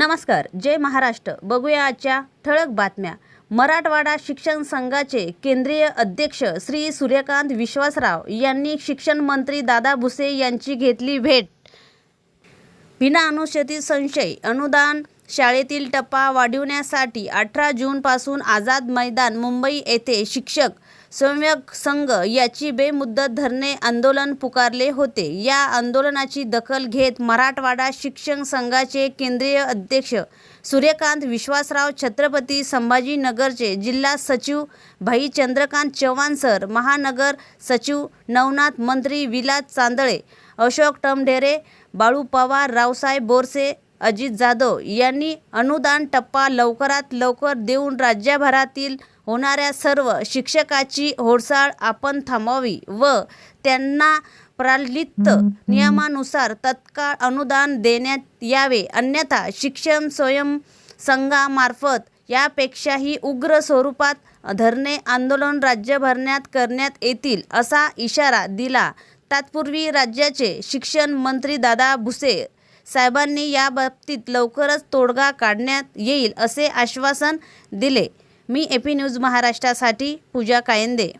नमस्कार जय महाराष्ट्र. बघूया आजच्या ठळक बातम्या. मराठवाडा शिक्षण संघाचे केंद्रीय अध्यक्ष श्री सूर्यकांत विश्वासराव यांनी शिक्षण मंत्री दादा भुसे यांची घेतली भेट. विना अनुशेती संशय अनुदान शाळेतील टप्पा वाढविण्यासाठी अठरा जूनपासून आझाद मैदान मुंबई येथे शिक्षक सम्यक संघ याची बेमुदत धरणे आंदोलन पुकारले होते. या आंदोलनाची दखल घेत मराठवाडा शिक्षण संघाचे केंद्रीय अध्यक्ष सूर्यकांत विश्वासराव छत्रपती संभाजीनगरचे जिल्हा सचिव भाई चंद्रकांत चव्हाण सर महानगर सचिव नवनाथ मंत्री विलास चांदळे अशोक टमढेरे बाळू पवार रावसाहेब बोरसे अजित जाधव यांनी अनुदान टप्पा लवकरात लवकर देऊन राज्यभरातील होणाऱ्या सर्व शिक्षकाची होडसाळ आपण थांबवावी व त्यांना प्रलित नियमानुसार तत्काळ अनुदान देण्यात यावे. अन्यथा शिक्षण स्वयं संघामार्फत यापेक्षाही उग्र स्वरूपात धरणे आंदोलन राज्यभरण्यात करण्यात येतील असा इशारा दिला. तत्पूर्वी राज्याचे शिक्षण मंत्री दादा भुसे साहेबांनी याबाबतीत लवकरच तोडगा काढण्यात येईल असे आश्वासन दिले. मी एपी न्यूज महाराष्ट्रासाठी पूजा कायंदे.